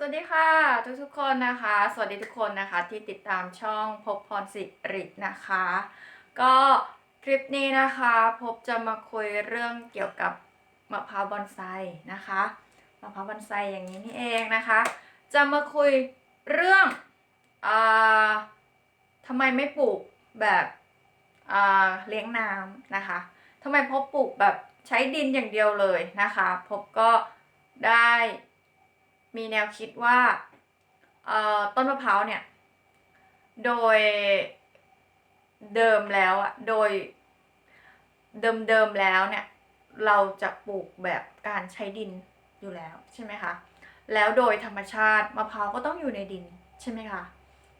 สวัสดีค่ะทุกทุกๆคนนะคะ สวัสดีทุกคนนะคะที่ติดตามช่องพบพรสิรินะคะ ก็คลิปนี้นะคะพบจะมาคุยเรื่องเกี่ยวกับมะพร้าวบอนไซนะคะมะพร้าวบอนไซอย่างนี้นี่เองนะคะ จะมาคุยเรื่องอทำไมไม่ปลูกแบบอ่าเลี้ยงน้ำนะคะทำไมพบปลูกแบบใช้ดินอย่างเดียวเลยนะคะ พบก็ได้ มีแนวคิดว่าเอ่อต้นมะพร้าวเนี่ย โดยเดิมแล้วอะโดยเดิมเดิมแล้วเนี่ย เราจะปลูกแบบการใช้ดินอยู่แล้วใช่ไหมคะ แล้วโดยธรรมชาติมะพร้าวก็ต้องอยู่ในดินใช่ไหมคะ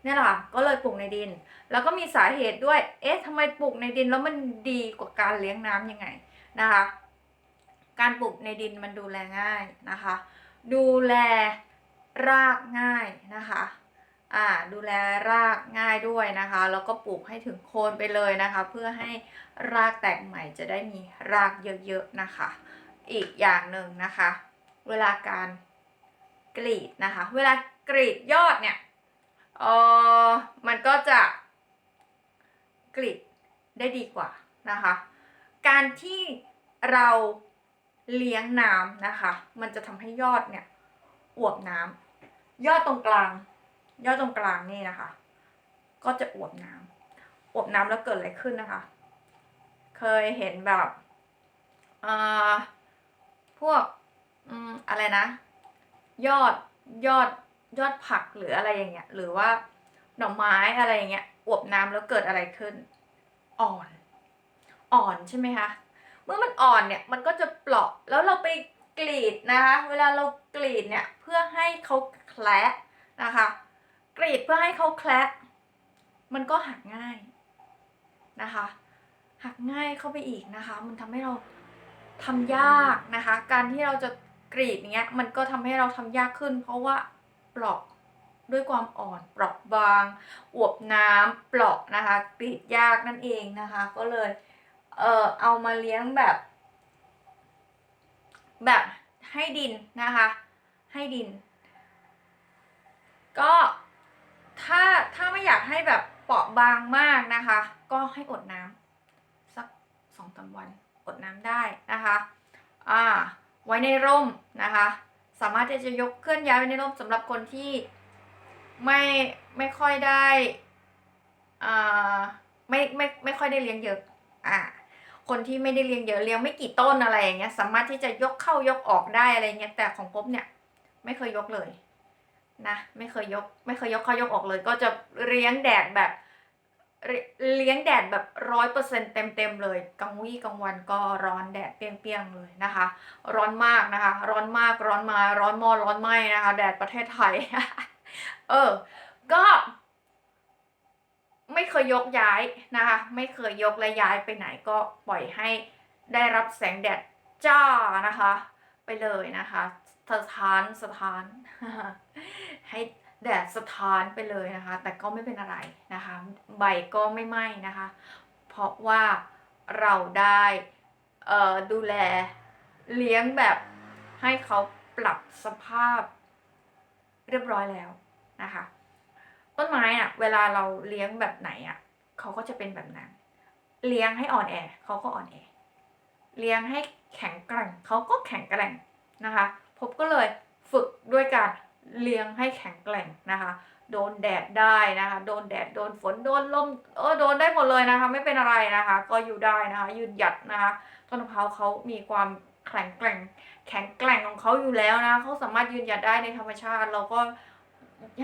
นี่แหละค่ะก็เลยปลูกในดิน แล้วก็มีสาเหตุด้วย เอ๊ะทำไมปลูกในดินแล้วมันดีกว่าการเลี้ยงน้ำยังไงนะคะ การปลูกในดินมันดูแลง่ายนะคะ ดูแลรากง่ายนะคะอ่าดูแลรากง่ายด้วยนะคะ แล้วก็ปลูกให้ถึงโคนไปเลยนะคะ เพื่อให้รากแตกใหม่จะได้มีรากเยอะๆนะคะ อีกอย่างหนึ่งนะคะ เวลาการกรีดนะคะ เวลากรีดยอดเนี่ยเออมันก็จะกรีดได้ดีกว่านะคะ การที่เรา เลี้ยงน้ำนะคะ มันจะทำให้ยอดเนี่ยอวบน้ำยอดตรงกลาง ยอดตรงกลางนี่นะคะ ก็จะอวบน้ำอวบน้ำแล้วเกิดอะไรขึ้นนะคะ เคยเห็นแบบอ่าพวกอืมอะไรนะ ยอดยอดยอดผักหรืออะไรอย่างเงี้ย หรือว่าหน่อไม้อะไรอย่างเงี้ยอวบน้ำแล้วเกิดอะไรขึ้น อ่อน อ่อนใช่ไหมคะ เมื่อมันอ่อนเนี่ยมันก็จะเปราะแล้วเราไปกรีดนะคะเวลาเรากรีดเนี่ยเพื่อให้เขาแคละนะคะ กรีดเพื่อให้เขาแคละมันก็หักง่ายนะคะ หักง่ายเข้าไปอีกนะคะ มันทำให้เราทำยากนะคะ การที่เราจะกรีดเนี้ยมันก็ทำให้เราทำยากขึ้น เพราะว่าเปราะด้วยความอ่อนเปราะบางอวบน้ำเปราะนะคะกรีดยากนั่นเองนะคะ ก็เลย เออเอามาเลี้ยงแบบ แบบให้ดินนะคะ ให้ดิน ก็ถ้าถ้าไม่อยากให้แบบเปราะบางมากนะคะ ก็ให้อดน้ำสักสองสามวันอดน้ำได้นะคะอ่าไว้ในร่มนะคะ สามารถที่จะยกเคลื่อนย้ายไว้ในร่มสำหรับคนที่ไม่ไม่ค่อยได้อ่าไม่ไม่ไม่ค่อยได้เลี้ยงเยอะอ่า คนที่ไม่ได้เลี้ยงเยอะเลี้ยงไม่กี่ต้นอะไรอย่างเงี้ย สามารถที่จะยกเข้ายกออกได้อะไรเงี้ยแต่ของผมเนี่ยไม่เคยยกเลยนะไม่เคยยก ไม่เคยยกเข้ายกออกเลย ก็จะเลี้ยงแดดแบบเลี้ยงแดดแบบร้อยเปอร์เซ็นเต็มเต็มๆเลยกลางวี่กลางวันก็ร้อนแดดเปรี้ยงๆเลยนะคะ ร้อนมากนะคะ ร้อนมากร้อนมาร้อนมอร้อนไหมนะคะ แดดประเทศไทย เออ ก็ เคยยกย้ายนะคะ ไม่เคยยกและย้ายไปไหนก็ปล่อยให้ได้รับแสงแดดจ้านะคะ ไปเลยนะคะสถานสถาน ให้แดดสถานไปเลยนะคะ แต่ก็ไม่เป็นอะไรนะคะ ใบก็ไม่ไหม้นะคะ เพราะว่าเราได้เอ่อดูแลเลี้ยงแบบให้เขาปรับสภาพเรียบร้อยแล้วนะคะ ต้นไม้อะเวลาเราเลี้ยงแบบไหนอะเขาก็จะเป็นแบบนั้น เลี้ยงให้อ่อนแอเขาก็อ่อนแอ เลี้ยงให้แข็งแกร่งเขาก็แข็งแกร่งนะคะผมก็เลยฝึกด้วยการเลี้ยงให้แข็งแกร่งนะคะ โดนแดดได้นะคะ โดนแดด โดนฝน โดนลมเออโดนได้หมดเลยนะคะ ไม่เป็นอะไรนะคะ ก็อยู่ได้นะคะ ยืนหยัดนะคะ ต้นมะพร้าวเขามีความแข็งแกร่ง แข็งแกร่งของเขาอยู่แล้วนะเขาสามารถยืนหยัดได้ในธรรมชาติ เราก็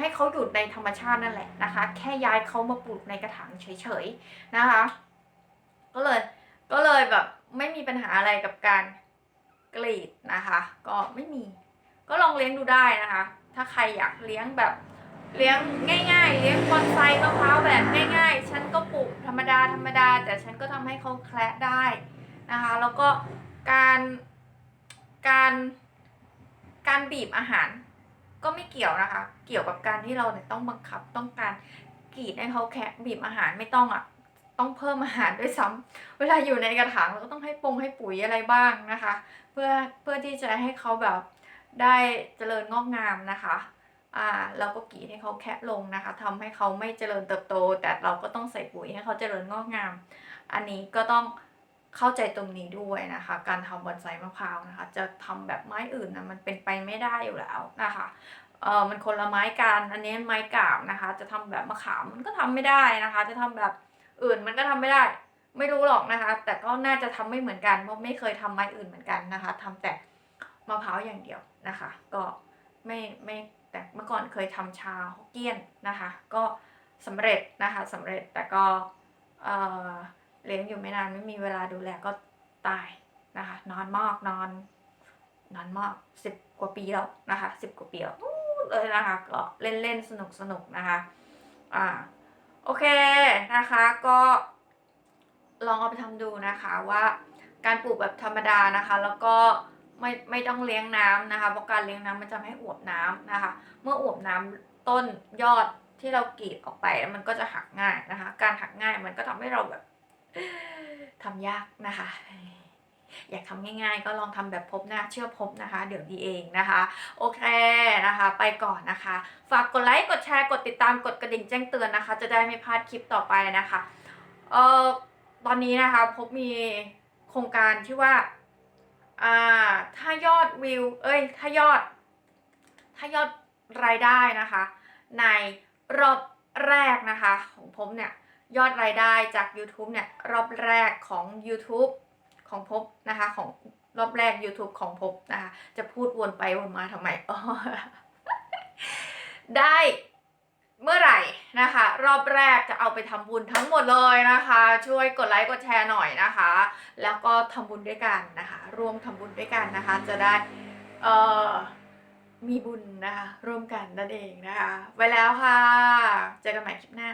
ให้เขาอยู่ในธรรมชาตินั่นแหละนะคะ แค่ย้ายเขามาปลูกในกระถางเฉยๆนะคะ ก็เลยก็เลยแบบไม่มีปัญหาอะไรกับการกรีดนะคะ ก็ไม่มี ก็ลองเลี้ยงดูได้นะคะ ถ้าใครอยากเลี้ยงแบบเลี้ยงง่าย ๆ เลี้ยงบอนไซมะพร้าวแบบง่ายๆ ฉันก็ปลูกธรรมดาธรรมดา แต่ฉันก็ทำให้เขาแคละได้นะคะ แล้วก็การการการบีบอาหาร ก็ไม่เกี่ยวนะคะ เกี่ยวกับการที่เราเนี่ยต้องบังคับต้องการกีดให้เขาแคะบีบอาหารไม่ต้องอะต้องเพิ่มอาหารด้วยซ้ำเวลาอยู่ในกระถางเราก็ต้องให้ปงให้ปุ๋ยอะไรบ้างนะคะ เพื่อเพื่อที่จะให้เขาแบบได้เจริญงอกงามนะคะอ่าเราก็กีดให้เขาแคะลงนะคะทำให้เขาไม่เจริญเติบโต แต่เราก็ต้องใส่ปุ๋ยให้เขาเจริญงอกงาม อันนี้ก็ต้อง เข้าใจตรงนี้ด้วยนะคะ การทำบอนไซมะพร้าวนะคะ จะทำแบบไม้อื่นนะมันเป็นไปไม่ได้อยู่แล้วนะคะเออมันคนละไม้กันอันนี้ไม้กาบนะคะ จะทำแบบมะขามมันก็ทำไม่ได้นะคะ จะทำแบบอื่นมันก็ทำไม่ได้ ไม่รู้หรอกนะคะ แต่ก็น่าจะทำไม่เหมือนกันเพราะไม่เคยทำไม้อื่นเหมือนกันนะคะทำแต่มะพร้าวอย่างเดียวนะคะ ก็ไม่ไม่แต่เมื่อก่อนเคยทำชาฮกเกี้ยนนะคะ ก็สำเร็จนะคะสำเร็จแต่ก็เอ่อ เลี้ยงอยู่ไม่นานไม่มีเวลาดูแลก็ตายนะคะ นอนมากนอนนานมากสิบกว่าปีแล้วนะคะสิบกว่าปีแล้วเลยนะคะก็เล่นเล่นสนุกสนุกนะคะอ่าโอเคนะคะก็ลองเอาไปทำดูนะคะว่าการปลูกแบบธรรมดานะคะ แล้วก็ไม่ไม่ต้องเลี้ยงน้ำนะคะเพราะการเลี้ยงน้ำมันจะไม่ให้อวบน้ำนะคะ เมื่ออวบน้ำต้นยอดที่เรากรีดออกไปมันก็จะหักง่ายนะคะ การหักง่ายมันก็ทำให้เราแบบ ทำยากนะคะ อยากทำง่ายๆ ก็ลองทำแบบพบนะเชื่อพบนะคะ เดี๋ยวดีเองนะคะ โอเคนะคะ ไปก่อนนะคะ ฝากกดไลค์ กดแชร์ กดติดตาม กดกระดิ่งแจ้งเตือนนะคะ จะได้ไม่พลาดคลิปต่อไปนะคะ เอ่อ ตอนนี้นะคะพบมีโครงการที่ว่า อ่า ถ้ายอดวิว เอ้ย ถ้ายอด ถ้ายอดรายได้นะคะ ในรอบแรกนะคะ ของผมเนี่ย ยอดรายได้จาก YouTube เนี่ยรอบแรกของ YouTube ของพบนะคะของรอบแรก YouTube ของพบนะคะจะพูดวนไปวนมาทำไมอ๋อได้เมื่อไหร่นะคะ รอบแรกจะเอาไปทำบุญทั้งหมดเลยนะคะ ช่วยกดไลค์กดแชร์หน่อยนะคะ แล้วก็ทำบุญด้วยกันนะคะ ร่วมทำบุญด้วยกันนะคะ จะได้เอ่อมีบุญนะคะร่วมกันนั่นเองนะคะ ไว้แล้วค่ะ เจอกันใหม่คลิปหน้า